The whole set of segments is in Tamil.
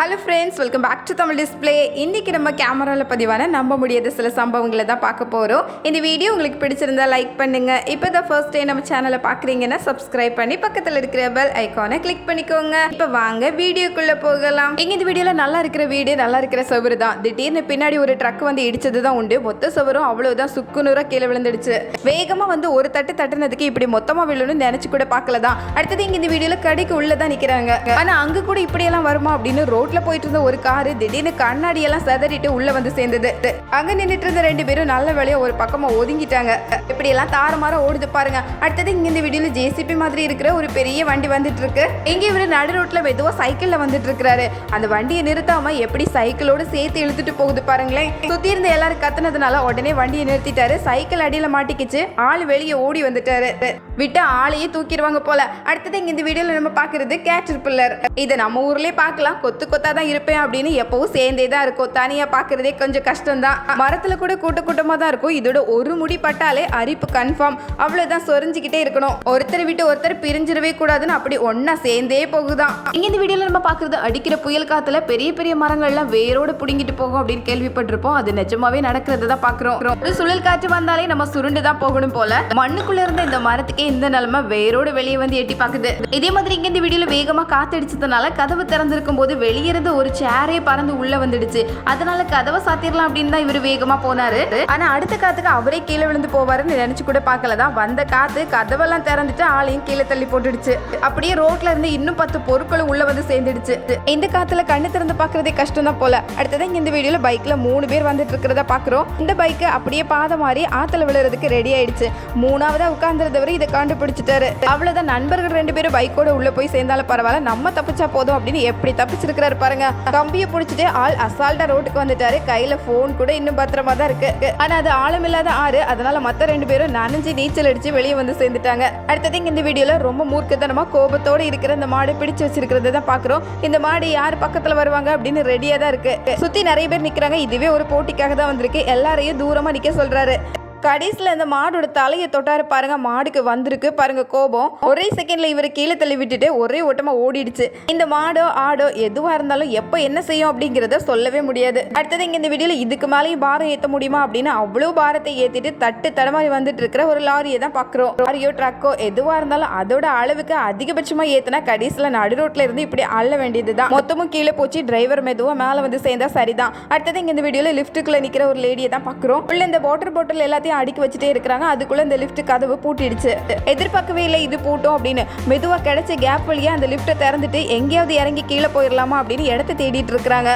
Hello friends welcome back to Tamil display இன்றைக்கி நம்ம கேமராவில் பதிவான நம்ப முடியாத சில சம்பவங்களை தான் பார்க்க போகிறோம் இந்த வீடியோ உங்களுக்கு பிடிச்சிருந்தா லைக் பண்ணுங்கள் இப்போ தான் ஃபர்ஸ்ட் டே நம்ம சேனலை பார்க்குறீங்கன்னா சப்ஸ்கிரைப் பண்ணி பக்கத்தில் இருக்கிற பெல் ஐக்கானை கிளிக் பண்ணிக்கோங்க. இப்போ வாங்க வீடியோக்குள்ளே போகலாம். இங்கே இந்த வீடியோவில் நல்லா இருக்கிற வீடியோ நல்லா இருக்கிற சவரு தான். திடீர்னு பின்னாடி ஒரு ட்ரக் வந்து இடிச்சது தான் உண்டு. மொத்த சவரும் அவ்வளோதான் சுக்குநூறாக கீழே விழுந்துடுச்சு. வேகமாக வந்து ஒரு தட்டு தட்டுனதுக்கு இப்படி மொத்தமாக விழணும்னு நினச்சி கூட பார்க்கல தான். அடுத்தது இங்கே இந்த வீடியோவில் கடைக்கு உள்ளே தான் நிற்கிறாங்க ஆனால் அங்கே கூட இப்படியெல்லாம் வருமா அப்படின்னு ரோட் ரோட்ல போயிட்டு இருந்த ஒரு காரு திடீர்னு கண்ணாடி எல்லாம் செதறிட்டு உள்ள வந்து சேர்ந்தது. அங்க நின்றுட்டு இருந்த ரெண்டு பேரும் நல்ல வேலையா ஒரு பக்கமா ஒதுங்கிட்டாங்க. இப்படி எல்லாம் தாறுமாற ஓடுது பாருங்க. அடுத்தது இங்க இந்த வீடியோல ஜேசிபி மாதிரி இருக்கிற ஒரு பெரிய வண்டி வந்துட்டு இருக்கு இங்க இவரு நடு ரோட்ல மெதுவா சைக்கிள்ல வந்துட்டு இருக்கிறாரு அந்த வண்டியை நிறுத்தாம எப்படி சைக்கிளோட சேர்த்து இழுத்துட்டு போகுது பாருங்களேன். சுத்தி இருந்த எல்லாரும் கத்துனதுனால உடனே வண்டியை நிறுத்திட்டாரு. சைக்கிள் அடியில மாட்டிக்கிச்சு. ஆள் வெளியே ஓடி வந்துட்டாரு. விட்டு ஆளையே தூக்கிடுவாங்க போல. அடுத்தது இங்க இந்த வீடியோல நம்ம பாக்குறது கேட்டர் பில்லர் இதை நம்ம ஊர்லயே பார்க்கலாம். கொத்து கொத்து தான் இருப்பேன் அப்படின்னு எப்பவும் சேர்ந்தே தான் இருக்கும். தனியா பாக்குறதே கொஞ்சம் கஷ்டம் தான் மரத்துல கூட கூட்ட கூட்டமா தான் இருக்கும். இதோட ஒரு முடி பட்டாலே அரிப்பு கன்ஃபார்ம் அவ்வளவுதான் சொரிஞ்சுக்கிட்டே இருக்கணும். ஒருத்தர் விட்டு ஒருத்தர் பிரிஞ்சிடவே கூடாதுன்னு அப்படி ஒன்னா சேர்ந்தே போகுதான். இங்க இந்த வீடியோல நம்ம பாக்குறது அடிக்கிற புயல் காத்துல பெரிய பெரிய மரங்கள்லாம் வேரோட புடுங்கிட்டு போகும் அப்படின்னு கேள்விப்பட்டிருப்போம். அது நிஜமாவே நடக்கிறது தான் பாக்குறோம் ஒரு சுழல் காற்று வந்தாலே நம்ம சுருண்டு தான் போகணும் போல. மண்ணுக்குள்ள இருந்த இந்த மரத்துக்கே இந்த நிலைமை வேரோட வெளியே வந்து எட்டி பாக்குது இதே மாதிரி இங்க இந்த வீடியோல வேகமா காத்தடிச்சதுனால கதவு திறந்திருக்கும் போது வெளியே இருந்து ஒரு சேரே பறந்து உள்ள வந்துடுச்சு. அதனால கதவை சாத்திரலாம் அப்படின்னு தான் இவர் வேகமா போனாரு. ஆனா அடுத்த காத்துக்கு அவரே கீழே விழுந்து போவாருன்னு நினைச்சு கூட பார்க்கல. தான் வந்த காத்து கதவெல்லாம் திறந்துட்டு ஆளையும் கீழே தள்ளி போட்டுடுச்சு. அப்படியே ரோட்ல இருந்து இன்னும் பத்து பொருட்களும் உள்ள வந்து சேர்ந்துடுச்சு. இந்த காத்துல கண்ணு திறந்து பாக்குறதே கஷ்டம் தான் போல. அடுத்ததான் இந்த வீடியோல பைக்ல மூணு பேர் வந்துட்டு இருக்கிறத பாக்குறோம் இந்த பைக் அப்படியே பாதை மாதிரி ஆத்துல விழுறதுக்கு ரெடி ஆயிடுச்சு. மூணாவதா உட்கார்ந்துருந்தவர் இதை கண்டுபிடிச்சிட்டாரு. அவ்வளவுதான் நண்பர்கள் ரெண்டு பேரும் பைக்கோட உள்ள போய் சேர்ந்தாலும் பரவாயில்ல. நம்ம தப்பிச்சா போதும் அப்படின்னு எப்படி தப்பிச்சிருக்கிற பாருங்க. கம்பியை பிடிச்சிட்டு ஆள் அசால்ட்டா ரோட்டுக்கு வந்துட்டாரு. கையில போன் கூட இன்னும் பத்திரமா தான் இருக்கு. ஆனா அது ஆழமில்லாத ஆறு. அதனால மத்த ரெண்டு பேரும் நனைஞ்சு நீச்சல் அடிச்சு வெளியே வந்து சேர்ந்துட்டாங்க. அடுத்தது இந்த வீடியோல ரொம்ப மூர்க்கத்தனமா கோபத்தோட இருக்கிற இந்த மாடு பிடிச்சு வச்சிருக்கிறத தான் பாக்குறோம். இந்த மாடு யார் பக்கத்துல வருவாங்க அப்படின்னு ரெடியா தான் இருக்கு. சுத்தி நிறைய பேர் நிக்கிறாங்க. இதுவே ஒரு போட்டிக்காக தான் வந்திருக்கு. எல்லாரையும் தூரமா நிக்க சொல்றாரு. கடைசியில் இந்த மாடோட தலையை தொட்டாரு பாருங்க மாடுக்கு வந்திருக்கு பாருங்க கோபம். ஒரே செகண்ட்ல இவர் கீழே தள்ளி விட்டுட்டு ஒரே ஓட்டமா ஓடிடுச்சு. இந்த மாடோ ஆடோ எதுவா இருந்தாலும் எப்போ என்ன செய்யும் அப்படிங்கிறத சொல்லவே முடியாது. அடுத்தது இங்க இந்த வீடியோல இதுக்கு மேலேயும் பாரம் ஏற்ற முடியுமா அப்படின்னு அவ்வளோ பாரத்தை ஏத்திட்டு தட்டு தடமாறி வந்துட்டு இருக்கிற ஒரு லாரியை தான் பாக்குறோம். லாரியோ ட்ரக்கோ எதுவா இருந்தாலும் அதோட அளவுக்கு அதிகபட்சமா ஏத்தினா கடைசியில் நடு ரோட்ல இருந்து இப்படி அள்ள வேண்டியதுதான். மொத்தமும் கீழே போச்சு டிரைவர் மெதுவா மேல வந்து சேர்ந்தா சரிதான். அடுத்தது இங்க இந்த வீடியோல லிஃப்ட்டுக்குள்ள நிக்கிற ஒரு லேடியை தான் பாக்குறோம். உள்ள இந்த வாட்டர் பாட்டில் எல்லாத்தையும் அடுக்கி வச்சுட்டே இருக்கிறாங்க. அதுக்குள்ள இந்த லிஃப்ட் கதவு பூட்டிடுச்சு. எதிர்பார்க்கவே இல்லை இது பூட்டும் அப்படின்னு. மெதுவாக கிடைச்ச கேப் வழியாக அந்த லிஃப்ட்டை திறந்துட்டு எங்கேயாவது இறங்கி கீழே போயிடலாமா அப்படின்னு இடத்த தேடிட்டு இருக்கிறாங்க.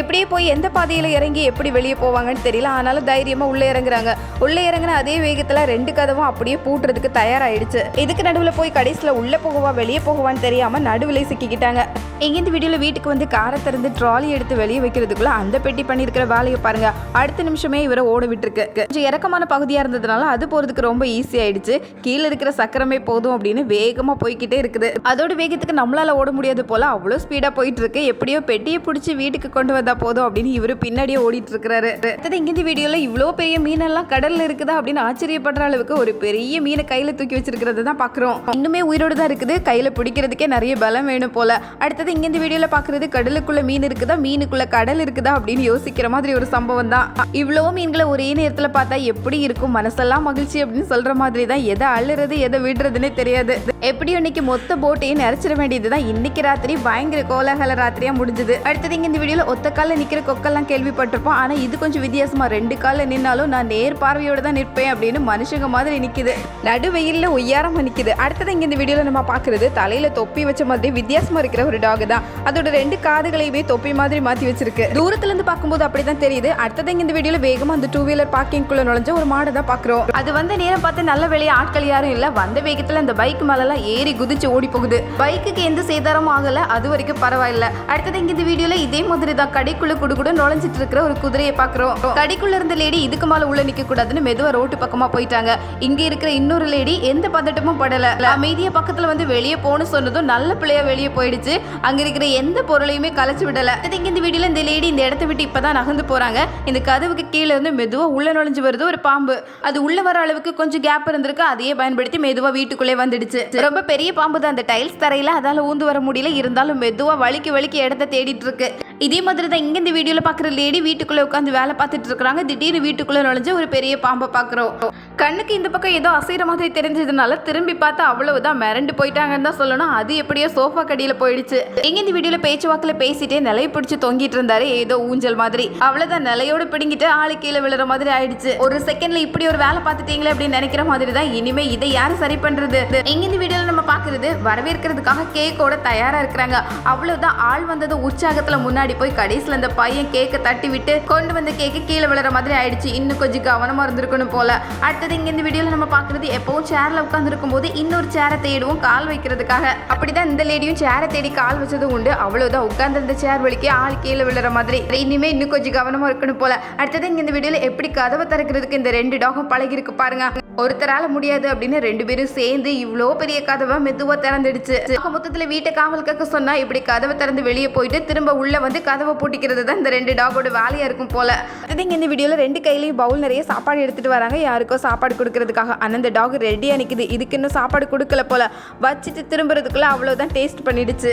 இப்படியே போய் எந்த பாதையில் இறங்கி எப்படி வெளியே போவாங்கன்னு தெரியல. ஆனாலும் தைரியமாக உள்ளே இறங்குறாங்க. உள்ளே இறங்குன அதே வேகத்தில் ரெண்டு கதவும் அப்படியே பூட்டுறதுக்கு தயாராகிடுச்சு இதுக்கு நடுவில் போய் கடைசியில் உள்ளே போகவா வெளியே போகவான்னு தெரியாமல் நடுவில் சிக்கிக்கிட்டாங்க. இங்கேருந்து வீடியோவில் வீட்டுக்கு வந்து காரை திறந்து ட்ராலி எடுத்து வெளியே வைக்கிறதுக்குள்ள அந்த பெட்டி பண்ணியிருக்கிற வேலையை பாருங்க. அடுத்த நிமிஷமே இவரை ஓட விட்டுருக்கு. கொஞ்சம் இறக்கமான பகுதியாக இருந்ததுனால அது போகிறதுக்கு ரொம்ப ஈஸி ஆயிடுச்சு. கீழே இருக்கிற சக்கரமே போதும் அப்படின்னு வேகமாக போய்கிட்டே இருக்குது. அதோட வேகத்துக்கு நம்மளால ஓட முடியாது போல் அவ்வளோ ஸ்பீடாக போயிட்டு இருக்கு எப்படியோ பெட்டியை பிடிச்சி வீட்டுக்கு கொண்டு வந்தா போதும் அப்படின்னு இவரு பின்னாடியே ஓடிட்டு இருக்கிறாரு அடுத்தது இங்கிருந்து வீடியோவில் வீடியோல இவ்வளோ பெரிய மீனெல்லாம் கடலில் இருக்குதா அப்படின்னு ஆச்சரியப்படுற அளவுக்கு ஒரு பெரிய மீனை கையில் தூக்கி வச்சிருக்கிறத தான் பாக்குறோம். இன்னுமே உயிரோடு தான் இருக்குது. கையில் பிடிக்கிறதுக்கே நிறைய பலம் வேணும் போல. அடுத்தது இங்க வீடியோவில் பார்க்குறது கடலுக்குள்ள மீன் இருக்குதா மீனுக்குள்ள கடல் இருக்குதா அப்படின்னு யோசிக்கிற மாதிரி ஒரு சம்பவம் தான். இவ்வளோ மீன்களை ஒரே நேரத்தில் பார்த்தா எப்படி இருக்கும். மனசெல்லாம் மகிழ்ச்சி அப்படின்னு சொல்ற மாதிரி தான் எதை அழுறது எதை விடுறதுன்னே தெரியாது. எப்படி இன்னைக்கு மொத்த போட்டையும் நிறைச்சிட வேண்டியதுதான். இன்னைக்கு ராத்திரி பயங்கர கோலாகல ராத்திரியா முடிஞ்சது. அடுத்தது இங்க இந்த வீடியோல ஒத்த கால நிக்கிற கொக்கெல்லாம் கேள்விப்பட்டிருப்போம். ஆனா இது கொஞ்சம் வித்தியாசமா ரெண்டு காலில் நின்னாலும் நான் நேர் பார்வையோட தான் நிற்பேன் அப்படின்னு மனுஷங்க மாதிரி நிக்குது. நடு வெயில்ல ஒய்யாரமா நிக்குது. அடுத்தது இங்க இந்த வீடியோல நம்ம பாக்குறது தலையில தொப்பி வச்ச மாதிரி வித்தியாசமா இருக்கிற ஒரு டாக் தான். அதோட ரெண்டு காதுகளையுமே தொப்பி மாதிரி மாத்தி வச்சிருக்கு. தூரத்துல இருந்து பார்க்கும்போது அப்படிதான் தெரியுது. அடுத்தது இந்த வீடியோல வேகமா அந்த டூ வீலர் பார்க்கிங்குள்ள நுழைஞ்ச ஒரு மாடை தான் பார்க்குறோம் அது வந்து நேரம் பார்த்து நல்ல வெளியே ஆட்கள் யாரும் இல்லை. வந்த வேகத்தில் அந்த பைக் மேலெல்லாம் ஏறி குதிச்சு ஓடி போகுது பைக்குக்கு எந்த சேதாரமும் ஆகலை. அது வரைக்கும் பரவாயில்ல. அடுத்தது இங்கே இந்த வீடியோல இதே மாதிரி தான் கடைக்குள்ள குடுகுட நுழைஞ்சிட்டு இருக்கிற ஒரு குதிரையை பார்க்குறோம் கடைக்குள்ள இருந்த லேடி இதுக்கு மேல உள்ள நிற்க கூடாதுன்னு மெதுவா ரோட்டு பக்கமா போயிட்டாங்க. இங்க இருக்கிற இன்னொரு லேடி எந்த பதட்டமும் படல. அமைதிய பக்கத்துல வந்து வெளியே போகணும்னு சொன்னதும் நல்ல பிள்ளையா வெளியே போயிடுச்சு. அங்க இருக்கிற எந்த பொருளையுமே கலைச்சு விடல. அடுத்து இங்க இந்த வீடியோல இந்த லேடி இந்த இடத்த விட்டு இப்பதான் நகர்ந்து போறாங்க. இந்த கதவுக்கு கீழே இருந்து மெதுவா உள்ள நுழைஞ்சு வருது. ஒரு பாம்பு அது உள்ள வர அளவுக்கு கொஞ்சம் கேப் இருந்திருக்கு. அதையே பயன்படுத்தி மெதுவா வீட்டுக்குள்ளே வந்துடுச்சு. ரொம்ப பெரிய பாம்பு தான் அந்த டைல்ஸ் தரையில அதால ஊந்து வர முடியல. இருந்தாலும் மெதுவா வலிக்கு வலிக்கு இடத்த தேடிட்டு இருக்கு. இதே மாதிரி தான் இங்கே இந்த வீடியோவில் பார்க்குற லேடி வீட்டுக்குள்ளே உட்காந்து வேலை பார்த்துட்டு இருக்கிறாங்க. திடீர்னு வீட்டுக்குள்ளே நுழைஞ்சு ஒரு பெரிய பாம்பை பார்க்குறோம். கண்ணுக்கு இந்த பக்கம் ஏதோ அசைகிற மாதிரி தெரிஞ்சதுனால திரும்பி பார்த்து அவ்வளவுதான் மிரண்டு போயிட்டாங்கன்னு தான் சொல்லணும். அது எப்படியோ சோஃபா கடியில் போயிடுச்சு. எங்கே இந்த வீடியோவில் பேச்சுவாக்கில் பேசிட்டே நிலையை பிடிச்சி தொங்கிட்டு இருந்தாரு. ஏதோ ஊஞ்சல் மாதிரி. அவ்வளோதான் நிலையோடு பிடுங்கிட்டு ஆளு கீழே விழுற மாதிரி ஆயிடுச்சு. ஒரு செகண்ட்ல இப்படி ஒரு வேலை பார்த்துட்டீங்களே அப்படின்னு நினைக்கிற மாதிரி தான் இனிமே இதை யாரு சரி பண்றது? எங்க இந்த வீடியோவில் நம்ம பாக்குறது வரவேற்கிறதுக்காக கேக்கோட தயாரா இருக்கிறாங்க. அவ்வளவுதான். ஆள் வந்தது உற்சாகத்துல முன்னாடி போய் கடைசியில் அந்த பையன் கேக்கை தட்டி விட்டு கொண்டு வந்த கேக்கு கீழே விழுற மாதிரி ஆயிடுச்சு. இன்னும் கொஞ்சம் கவனமா இருந்திருக்கணும் போல. அடுத்தது இங்கே இந்த வீடியோவில் நம்ம பார்க்குறது எப்பவும் சேர்ல உட்காந்துருக்கும் போது இன்னொரு சேரை தேடுவோம் கால் வைக்கிறதுக்காக. அப்படிதான் இந்த லேடியும் சேரை தேடி கால் வச்சது உண்டு. அவ்வளோதான் உட்கார்ந்து சேர் வலிக்கு ஆள் கீழே விழுற மாதிரி. இனிமே இன்னும் கொஞ்சம் கவனமா இருக்கணும் போல. அடுத்தது இங்கே இந்த வீடியோவில் எப்படி கதவை திறக்கிறதுக்கு இந்த ரெண்டு டாகும் பழகிருக்கு பாருங்க. ஒருத்தரால முடியாது அப்படின்னு ரெண்டு பேரும் சேர்ந்து இவ்வளோ பெரிய கதவை மெதுவாக திறந்துடுச்சு. மொத்தத்தில் வீட்டை காவல் கேட்க சொன்னால் இப்படி கதவை திறந்து வெளியே போயிட்டு திரும்ப உள்ளே வந்து கதவை பூட்டிக்கிறது தான் இந்த ரெண்டு டாகோட வேலையாக இருக்கும் போல. அடுத்தது இந்த வீடியோவில் ரெண்டு கையிலையும் பவுல் நிறைய சாப்பாடு எடுத்துகிட்டு வராங்க. யாருக்கோ சாப்பாடு கொடுக்கறதுக்காக அந்த இந்த டாக் ரெடியாக நிற்கிது இதுக்கு இன்னும் சாப்பாடு கொடுக்கல போல. வச்சுட்டு திரும்புறதுக்குள்ளே அவ்வளோதான் டேஸ்ட் பண்ணிடுச்சு.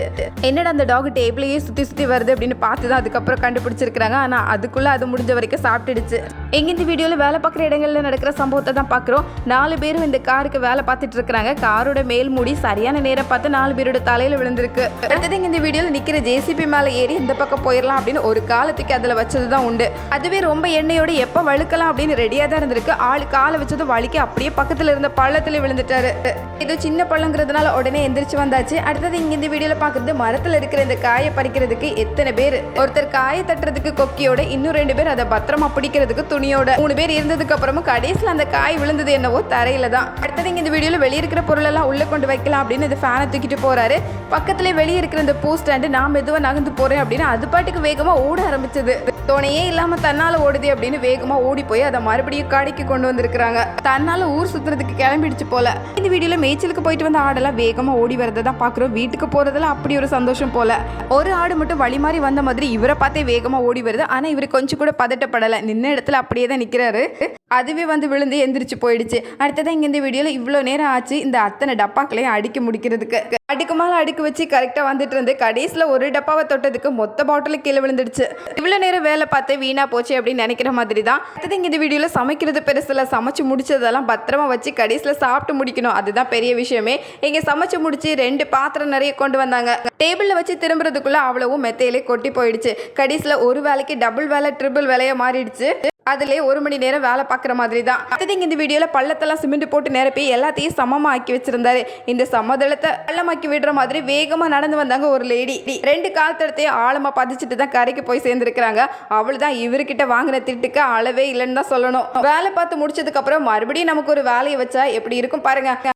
என்னடா அந்த டாக் டேபிளையே சுற்றி சுற்றி வருது அப்படின்னு பார்த்து தான் அதுக்கப்புறம் கண்டுபிடிச்சிருக்கிறாங்க. ஆனால் அதுக்குள்ளே அது முடிஞ்ச வரைக்கும் சாப்பிட்டுடுச்சு. எங்கே இந்த வீடியோவில் வேலை பார்க்குற இடங்களில் நடக்கிற சம்பவத்தை தான் பார்க்குறோம். நாலு பேரும் இந்த காருக்கு வேலை பார்த்துட்டு இருக்காங்க காரோட மேல் மூடி சரியான நேரம் பார்த்து நாலு பேரோட தலையில விழுந்திருக்கு. அடுத்தது இந்த வீடியோல நிக்கிற ஜேசிபி மேல ஏறி இந்த பக்கம் போயிடலாம் அப்படின்னு ஒரு காலத்துக்கு அதுல வச்சது தான் உண்டு. அதுவே ரொம்ப எண்ணெயோட எப்ப வழுக்கலாம் அப்படின்னு ரெடியா தான் இருந்திருக்கு. ஆளு காலை வச்சதும் வலிக்கு அப்படியே பக்கத்துல இருந்த பள்ளத்துல விழுந்துட்டாரு. ஏதோ சின்ன பள்ளங்கிறதுனால உடனே எந்திரிச்சு வந்தாச்சு. அடுத்தது இங்க இந்த வீடியோல பாக்குறது மரத்துல இருக்கிற இந்த காயை பறிக்கிறதுக்கு எத்தனை பேர்? ஒருத்தர் காயை தட்டுறதுக்கு கொக்கியோட இன்னும் ரெண்டு பேர் அதை பத்திரமா பிடிக்கிறதுக்கு துணியோட. மூணு பேர் இருந்ததுக்கு அப்புறமும் கடைசியில் அந்த காய் விழுந்தது என்னவோ தரையில் தான். அடுத்தது இந்த வீடியோவில் வெளியே இருக்கிற பொருளெல்லாம் உள்ளே கொண்டு வைக்கலாம் அப்படின்னு இந்த ஃபேனை தூக்கிட்டு போகிறாரு பக்கத்துலேயே வெளியே இருக்கிற இந்த பூ ஸ்டாண்டு நான் மெதுவாக நகர்ந்து போகிறேன் அப்படின்னு அது பாட்டுக்கு வேகமாக ஓட ஆரம்பிச்சது. துணையே இல்லாமல் தன்னால் ஓடுது அப்படின்னு வேகமாக ஓடி போய் அதை மறுபடியும் கடைக்கு கொண்டு வந்திருக்கிறாங்க. தன்னால் ஊர் சுத்துறதுக்கு கிளம்பிடுச்சு போல. இந்த வீடியோவில் மேய்ச்சலுக்கு போயிட்டு வந்த ஆடெல்லாம் வேகமாக ஓடி வரதை தான் பார்க்குறோம் வீட்டுக்கு போகிறதுல அப்படி ஒரு சந்தோஷம் போல. ஒரு ஆடு மட்டும் வழி மாறி வந்த மாதிரி இவரை பார்த்தே வேகமாக ஓடி வருது. ஆனால் இவர் கொஞ்சம் கூட பதட்டப்படலை. நின்ன இடத்துல அப்படியே தான் நிற்கிறாரு அதுவே வந்து விழுந்து எந்திரிச்சு போயிடுச்சு. அடுத்ததான் இங்கே இந்த வீடியோவில் இவ்வளோ நேரம் ஆச்சு. இந்த அத்தனை டப்பாக்களையும் அடிக்க முடிக்கிறதுக்கு. அடுக்கு மேலே அடுக்கு வச்சு கரெக்டாக வந்துட்டு இருந்து கடைசியில் ஒரு டப்பாவை தொட்டதுக்கு மொத்த பாட்டில் கீழே விழுந்துடுச்சு. இவ்வளோ நேரம் வேலை பார்த்து வீணாக போச்சு அப்படின்னு நினைக்கிற மாதிரி தான் அடுத்தது இங்கே இந்த வீடியோவில் சமைக்கிறது பெருசில் சமைச்சு முடிச்சதெல்லாம் பத்திரமா வச்சு கடைசியில் சாப்பிட்டு முடிக்கணும். அதுதான் பெரிய விஷயமே. இங்கே சமைச்சு முடிச்சு ரெண்டு பாத்திரம் நிறைய கொண்டு வந்தாங்க. டேபிளில் வச்சு திரும்புறதுக்குள்ளே அவ்வளவும் மெத்தையிலே கொட்டி போயிடுச்சு. கடைசியில் ஒரு வேலைக்கு டபுள் வேலை ட்ரிபிள் வேலையாக மாறிடுச்சு. அதுலேயே ஒரு மணி நேரம் வேலை பார்க்குற மாதிரி தான் அடுத்தது இந்த வீடியோவில் பள்ளத்தெல்லாம் சிமெண்ட் போட்டு நிரப்பி எல்லாத்தையும் சமமாக ஆக்கி வச்சிருந்தாரு. இந்த சமதளத்தை பள்ளமாக்கி விடுற மாதிரி வேகமாக நடந்து வந்தாங்க ஒரு லேடி ரெண்டு கால் தடத்தையும் ஆழமாக பதிச்சுட்டு தான் கரைக்கு போய் சேர்ந்துருக்கிறாங்க. அவள் தான் இவர்கிட்ட வாங்கின திட்டுக்கு அளவே இல்லைன்னு தான் சொல்லணும். வேலை பார்த்து முடிச்சதுக்கப்புறம் மறுபடியும் நமக்கு ஒரு வேலையை வச்சா எப்படி இருக்கும் பாருங்க.